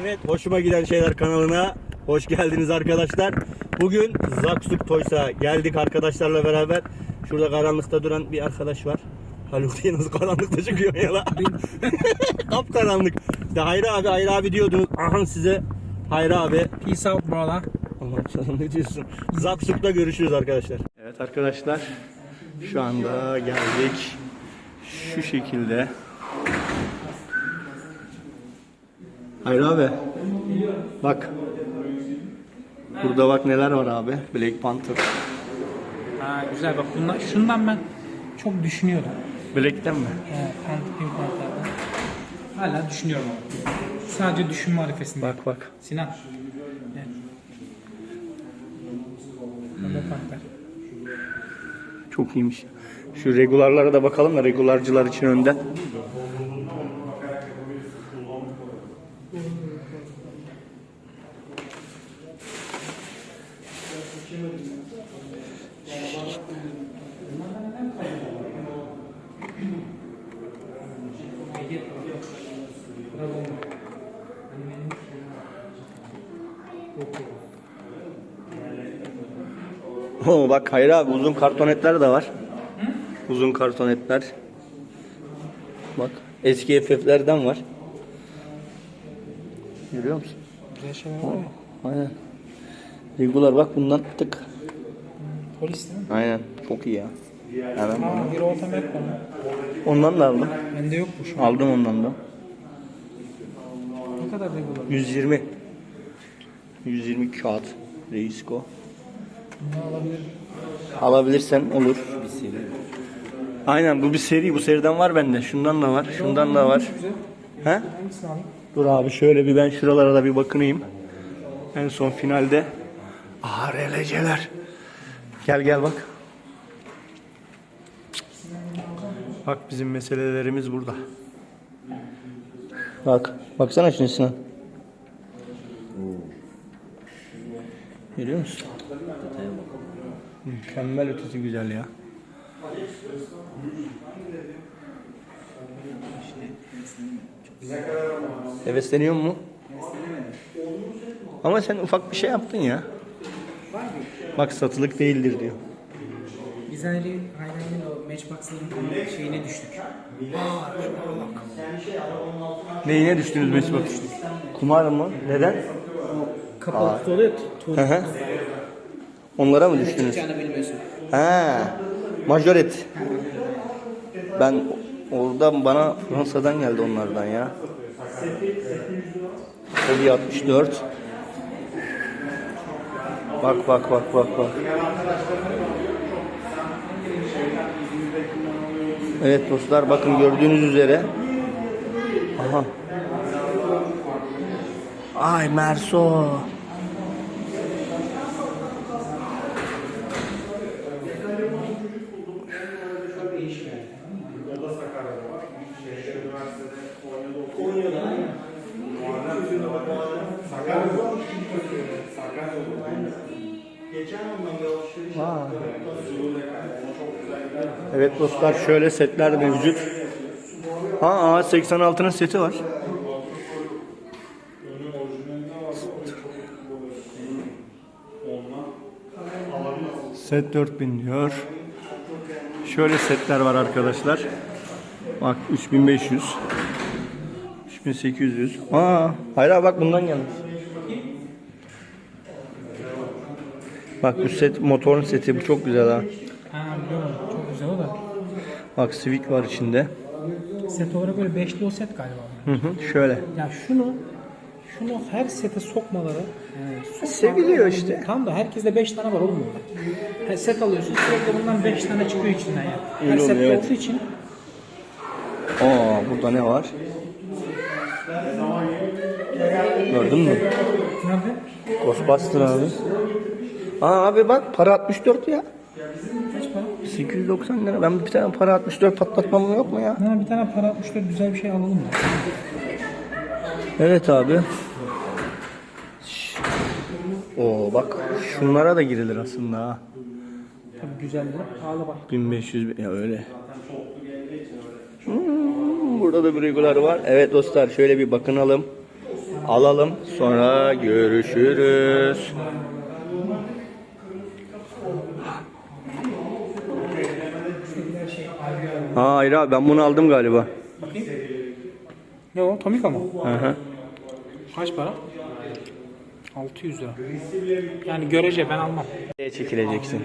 Evet, hoşuma giden şeyler kanalına hoş geldiniz arkadaşlar. Bugün Zaksuk Toys'a geldik arkadaşlarla beraber. Şurada karanlıkta duran bir arkadaş var. Haluk diye nasıl karanlıkta çıkıyor ya la? Kap karanlık. İşte Hayri abi, Hayri abi diyordunuz. Aha size Hayri abi. Peace out brother. Aman canım ne diyorsun? Zaksuk'ta görüşürüz arkadaşlar. Evet arkadaşlar. Şu anda geldik. Şu şekilde. Hayır abi. Bak. Burada bak neler var abi. Black Panther. Ha, güzel bak bunlar, şundan ben çok düşünüyordum. Black'ten mi? Ee, Pink Panther'dan. Hala düşünüyorum ama. Sadece düşünme arifesinde. Bak bak. Sinan. Gel. Black Panther. Çok iyiymiş. Şu regularlara da bakalım da regularcılar için önden. Oo, bak hayır abi uzun kartonetler de var. Uzun kartonetler. Bak eski FF'lerden var. Görüyor musun? Güzel şeyler var. Aynen. Regular bak bundan tık. Polis değil mi? Aynen. Çok iyi ya. Hemen. Aa, bir otomatik var. Ondan da aldım. Bende yok bu şu an. Aldım ondan da. Ne kadar regular? 120. 120 kağıt. Reisko. Bunu alabilirim. Alabilirsen olur. Aynen bu bir seri. Bu seriden var bende. Şundan da var. Şundan da var. Güzel. He? Hangisini alayım? Dur abi şöyle bir ben şuralara da bir bakınayım. En son finalde. Aa RLC'ler. Gel gel bak. Bak bizim meselelerimiz burada. Bak. Baksana şuna Sinan. Görüyor musun? Mükemmel ötesi güzel ya. Hevesleniyor mu? Ama sen ufak bir şey yaptın ya. Bak satılık değildir diyor. Biz hani aynen o Matchbox'ların şeyine düştük. Neyine düştünüz Mesut? Kumar mı? Neden? Kapalı kutu oluyor. Hı hı. Onlara mı düştünüz? Çıkacağını bilmiyorsun. Ha, majoret. Ben orada bana Fransa'dan geldi onlardan ya. Hobi 64. Bak bak bak bak bak. Evet dostlar bakın gördüğünüz üzere. Aha. Ay Merso. Dostlar şöyle setler mevcut. Ha 86'nın seti var. Set 4000 diyor. Şöyle setler var arkadaşlar. Bak 3500. 3800. Aa, hayır abi bak bundan gelmiş. Bak bu set motorun seti bu çok güzel. Ha biliyorum. Çok güzel o da. Bak Civic var içinde. Set olarak böyle beşli o set galiba. Hı hı, şöyle. Ya şunu şunu her sete sokmaları yani sokmaları- Seviliyor işte. Tam da herkeste 5 tane var oğlum burada. Her set alıyorsun sürekli bundan 5 tane çıkıyor içinden ya. Her Öyle sette oluyor, evet. olduğu için Aa burada ne var? Gördün mü? nerede? Ghostbuster abi. Aa abi bak para 64 ya. Kaç para? 890 lira. Ben bir tane para 64 patlatmam yok mu ya? Ha, bir tane para 64 güzel bir şey alalım mı? Evet abi. Oo bak şunlara da girilir aslında ha. Tabii güzeldir. Pahalı bak. 1500 ya öyle. Hmm, burada da bir regular var. Evet dostlar şöyle bir bakınalım. alalım. Sonra görüşürüz. Ha hayır abi ben bunu aldım galiba. Ne o? Tomika mı? Hı hı. Kaç para? 600 lira. Yani görece ben almam. Nereye çekileceksin?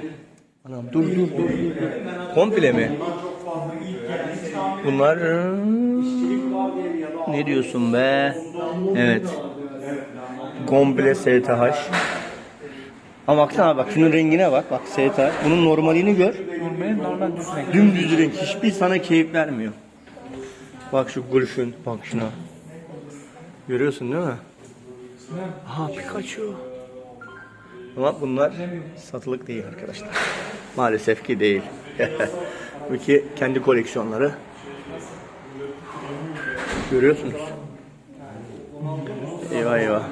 Anam dur dur dur. dur. Komple mi? Bunlar ne diyorsun be? Evet. Komple STH. Ama baksana bak şunun rengine bak. Bak STH. Bunun normalini gör. Normal normal düz renk. Dümdüz renk. Hiçbir sana keyif vermiyor. Bak şu gülüşün. Bak şuna. Görüyorsun değil mi? Aha Pikachu. Ama bunlar satılık değil arkadaşlar. Maalesef ki değil. Bu ki kendi koleksiyonları. Görüyorsunuz. Eyvah eyvah.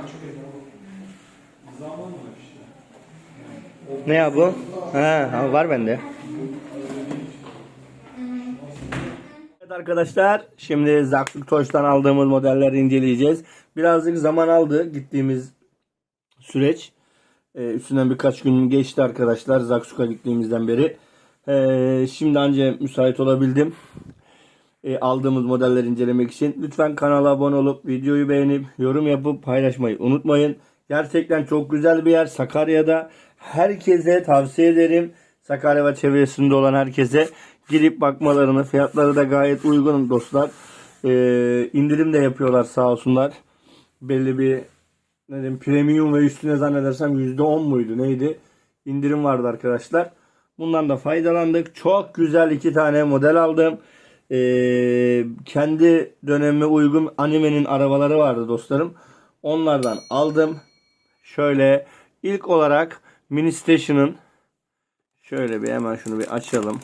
Ne ya bu? Ha, var bende. Arkadaşlar şimdi Zaksuk Toş'tan aldığımız modelleri inceleyeceğiz. Birazcık zaman aldı gittiğimiz süreç. Ee, üstünden birkaç gün geçti arkadaşlar Zaksuk'a gittiğimizden beri. Ee, şimdi anca müsait olabildim. Ee, aldığımız modelleri incelemek için. Lütfen kanala abone olup videoyu beğenip yorum yapıp paylaşmayı unutmayın. Gerçekten çok güzel bir yer Sakarya'da. Herkese tavsiye ederim. Sakarya ve çevresinde olan herkese girip bakmalarını. Fiyatları da gayet uygun dostlar. Ee, indirim de yapıyorlar sağ olsunlar. Belli bir ne diyeyim, premium ve üstüne zannedersem %10 muydu neydi? İndirim vardı arkadaşlar. Bundan da faydalandık. Çok güzel iki tane model aldım. Ee, kendi dönemime uygun animenin arabaları vardı dostlarım. Onlardan aldım. Şöyle ilk olarak Mini Station'ın şöyle bir hemen şunu bir açalım.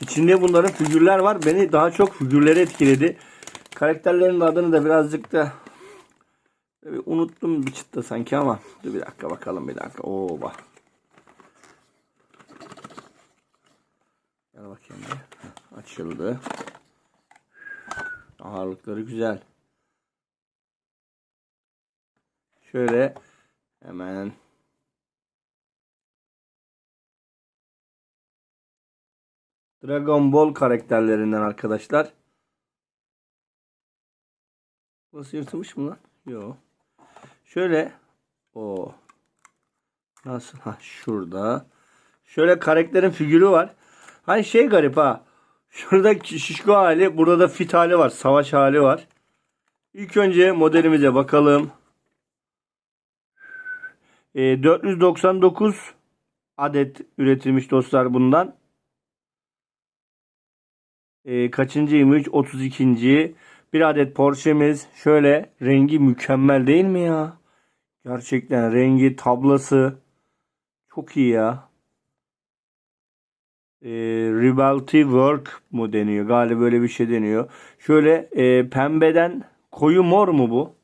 İçinde bunların figürler var. Beni daha çok figürleri etkiledi. Karakterlerin adını da birazcık da bir unuttum bir çıtta sanki ama. Dur bir dakika bakalım bir dakika. Oo bak. Gel bakayım bir. Açıldı. Ağırlıkları güzel. Şöyle hemen Dragon Ball karakterlerinden arkadaşlar. Burası yırtılmış mı lan? Yok. Şöyle o nasıl ha şurada. Şöyle karakterin figürü var. Hani şey garip ha. Şurada şişko hali, burada da fit hali var, savaş hali var. İlk önce modelimize bakalım. E, 499 adet üretilmiş dostlar bundan. E, kaçıncıymış? 32. Bir adet Porsche'miz. Şöyle rengi mükemmel değil mi ya? Gerçekten rengi, tablası çok iyi ya. E, Rebelty Work mu deniyor? Galiba böyle bir şey deniyor. Şöyle e, pembeden koyu mor mu bu?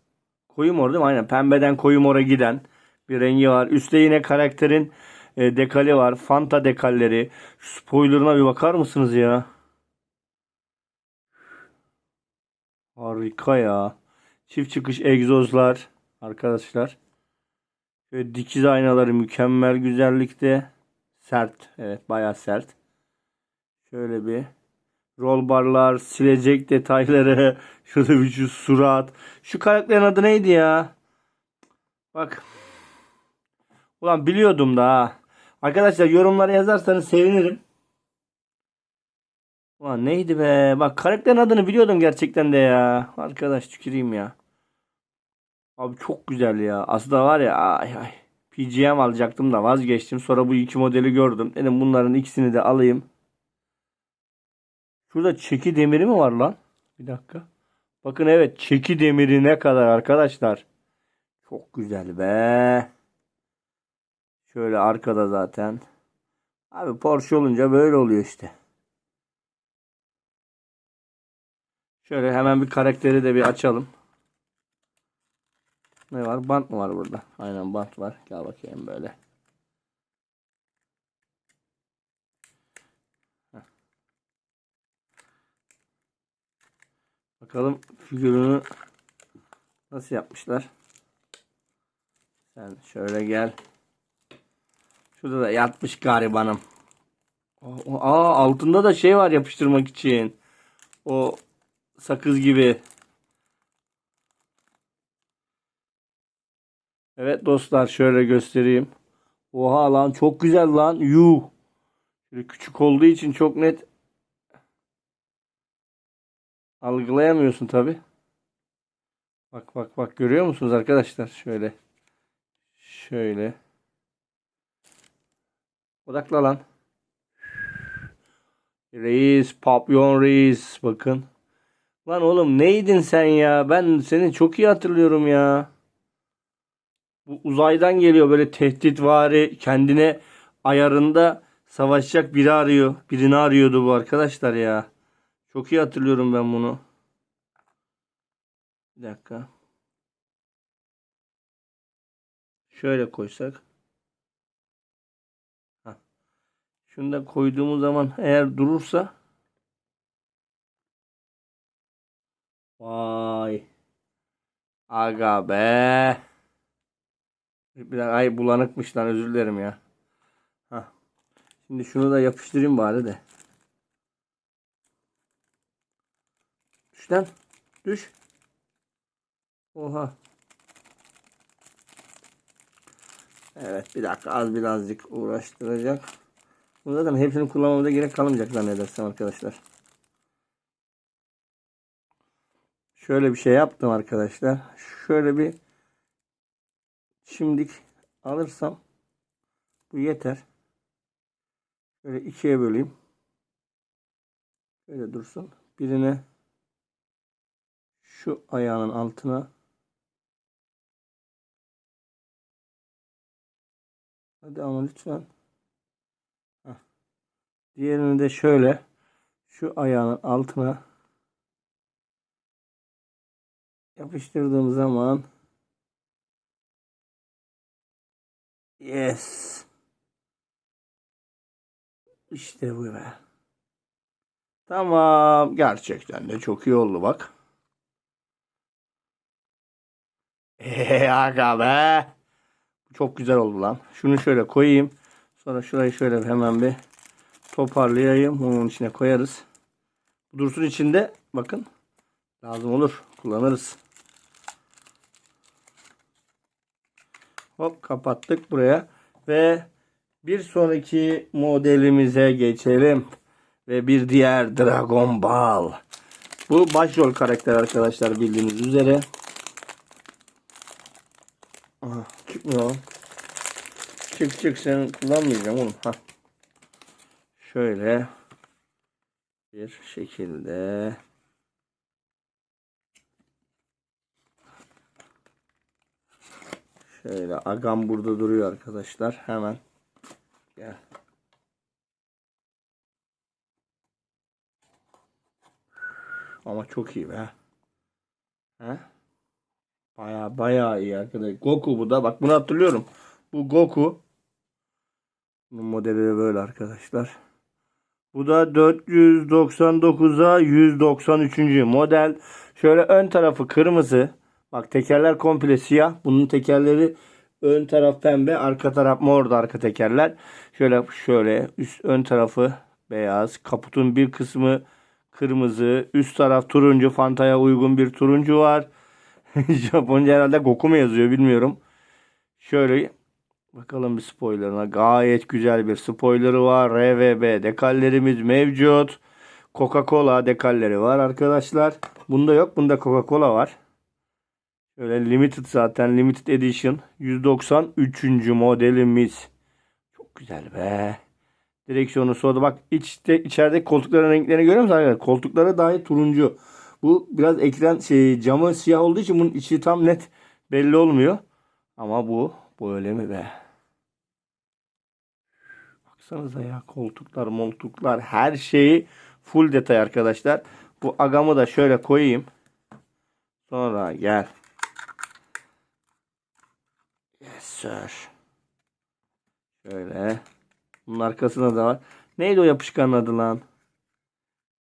Koyu mor değil mi? Aynen pembeden koyu mora giden bir rengi var. Üstte yine karakterin e, dekali var. Fanta dekalleri. Spoilerına bir bakar mısınız ya? Harika ya. Çift çıkış egzozlar arkadaşlar. Şöyle dikiz aynaları mükemmel güzellikte. Sert. Evet bayağı sert. Şöyle bir roll barlar, silecek detayları. Şurada bir şu surat. Şu karakterin adı neydi ya? Bak. Ulan biliyordum da. Arkadaşlar yorumlara yazarsanız sevinirim. Ulan neydi be? Bak karakterin adını biliyordum gerçekten de ya. Arkadaş tüküreyim ya. Abi çok güzel ya. Aslında var ya ay ay. PGM alacaktım da vazgeçtim. Sonra bu iki modeli gördüm. Dedim bunların ikisini de alayım. Şurada çeki demiri mi var lan? Bir dakika. Bakın evet çeki demiri ne kadar arkadaşlar. Çok güzel be. Şöyle arkada zaten. Abi Porsche olunca böyle oluyor işte. Şöyle hemen bir karakteri de bir açalım. Ne var? Bant mı var burada? Aynen bant var. Gel bakayım böyle. Bakalım figürünü Nasıl yapmışlar? Sen şöyle gel. Şurada da yatmış garibanım. Aa altında da şey var yapıştırmak için. O sakız gibi. Evet dostlar şöyle göstereyim. Oha lan çok güzel lan. Yuh. Şöyle küçük olduğu için çok net algılayamıyorsun tabi. Bak bak bak görüyor musunuz arkadaşlar? Şöyle. Şöyle. Odakla lan. Reis, papyon reis. Bakın. Lan oğlum neydin sen ya? Ben seni çok iyi hatırlıyorum ya. Bu uzaydan geliyor böyle tehditvari kendine ayarında savaşacak biri arıyor. Birini arıyordu bu arkadaşlar ya. Çok iyi hatırlıyorum ben bunu. Bir dakika. Şöyle koysak. Hah. Şunu da koyduğumuz zaman eğer durursa Vay. Aga be. Bir dakika, ay bulanıkmış lan özür dilerim ya. Hah. Şimdi şunu da yapıştırayım bari de. Düş lan. Düş. Oha. Evet bir dakika az birazcık uğraştıracak. Bu zaten hepsini kullanmamıza gerek kalmayacak zannedersem arkadaşlar. Şöyle bir şey yaptım arkadaşlar. Şöyle bir şimdik alırsam bu yeter. Şöyle ikiye böleyim. Şöyle dursun. Birine şu ayağının altına Hadi ama lütfen. Heh. Diğerini de şöyle şu ayağının altına yapıştırdığım zaman yes işte bu be. Tamam. Gerçekten de çok iyi oldu bak. Eee aga be. Çok güzel oldu lan. Şunu şöyle koyayım. Sonra şurayı şöyle hemen bir toparlayayım. Onun içine koyarız. Dursun içinde. Bakın. Lazım olur. Kullanırız. Hop kapattık buraya. Ve bir sonraki modelimize geçelim. Ve bir diğer Dragon Ball. Bu başrol karakter arkadaşlar bildiğiniz üzere. Aha, çıkmıyor. Çık çık sen kullanmayacağım oğlum. Ha. Şöyle bir şekilde Şöyle agam burada duruyor arkadaşlar. Hemen gel. Ama çok iyi be. He? Baya baya iyi arkadaşlar. Goku bu da. Bak bunu hatırlıyorum. Bu Goku. Bunun modeli de böyle arkadaşlar. Bu da 499'a 193. model. Şöyle ön tarafı kırmızı. Bak tekerler komple siyah. Bunun tekerleri ön taraf pembe, arka taraf mordu arka tekerler. Şöyle şöyle üst ön tarafı beyaz. Kaputun bir kısmı kırmızı. Üst taraf turuncu. Fanta'ya uygun bir turuncu var. Japonca herhalde Goku mu yazıyor bilmiyorum. Şöyle bakalım bir spoilerına. Gayet güzel bir spoilerı var. RVB dekallerimiz mevcut. Coca-Cola dekalleri var arkadaşlar. Bunda yok. Bunda Coca-Cola var. Şöyle limited zaten limited edition 193. modelimiz. Çok güzel be. Direksiyonu soda bak içte içerideki koltukların renklerini görüyor musun arkadaşlar? Koltukları dahi turuncu. Bu biraz ekran şey camı siyah olduğu için bunun içi tam net belli olmuyor. Ama bu bu öyle mi be? Baksanıza ya koltuklar, moltuklar her şeyi full detay arkadaşlar. Bu agamı da şöyle koyayım. Sonra gel. Sir. Şöyle. Bunun arkasında da var. Neydi o yapışkanın adı lan?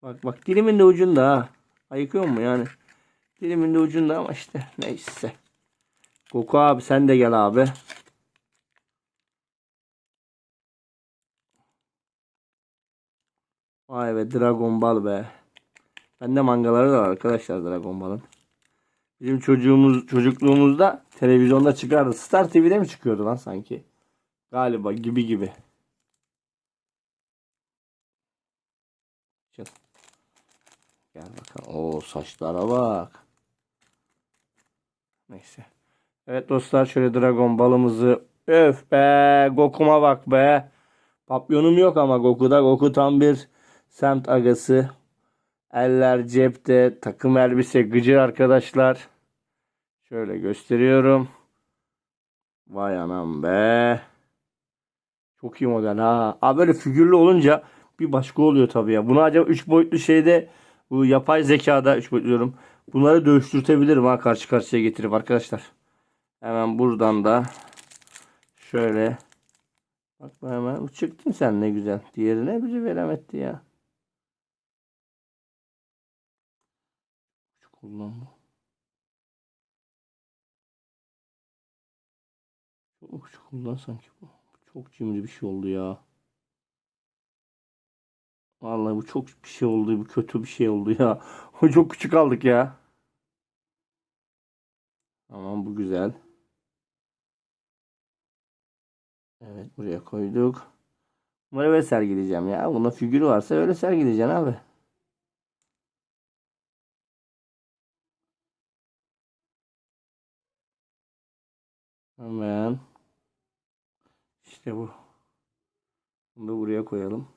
Bak bak dilimin de ucunda ha. Ayıkıyor mu yani? Dilimin de ucunda ama işte neyse. Goku abi sen de gel abi. Vay be Dragon Ball be. Bende mangaları da var arkadaşlar Dragon Ball'ın. Bizim çocuğumuz çocukluğumuzda televizyonda çıkardı. Star TV'de mi çıkıyordu lan sanki? Galiba gibi gibi. Gel. Gel bakalım. Oo saçlara bak. Neyse. Evet dostlar şöyle Dragon balımızı öf be Goku'ma bak be. Papyonum yok ama Goku'da. Goku tam bir semt agası. Eller cepte. Takım elbise gıcır arkadaşlar. Şöyle gösteriyorum. Vay anam be. Çok iyi model ha. Abi böyle figürlü olunca bir başka oluyor tabii ya. Bunu acaba 3 boyutlu şeyde bu yapay zekada 3 boyutlu diyorum. Bunları dövüştürtebilirim ha karşı karşıya getirip arkadaşlar. Hemen buradan da şöyle bak hemen çıktın sen ne güzel. Diğerine bizi veremetti ya. Şu kullan bu. Çok küçük kullan sanki bu. Çok cimri bir şey oldu ya. Vallahi bu çok bir şey oldu. Bu kötü bir şey oldu ya. Çok küçük aldık ya. Tamam bu güzel. Evet buraya koyduk. Bunları böyle sergileyeceğim ya. Bunda figürü varsa öyle sergileyeceksin abi. Hemen. İşte bu. Bunu da buraya koyalım.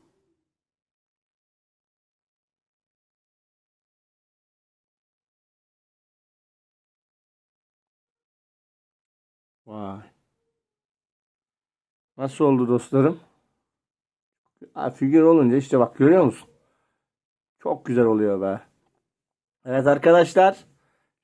Vay. Nasıl oldu dostlarım? Ha, figür olunca işte bak görüyor musun? Çok güzel oluyor be. Evet arkadaşlar.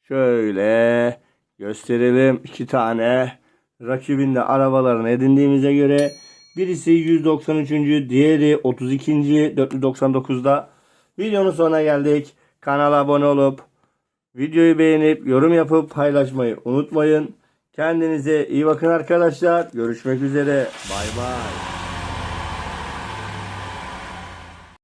Şöyle gösterelim. iki tane rakibinde arabalarını edindiğimize göre birisi 193. diğeri 32. 499'da videonun sonuna geldik. Kanala abone olup videoyu beğenip yorum yapıp paylaşmayı unutmayın. Kendinize iyi bakın arkadaşlar. Görüşmek üzere. Bay bay.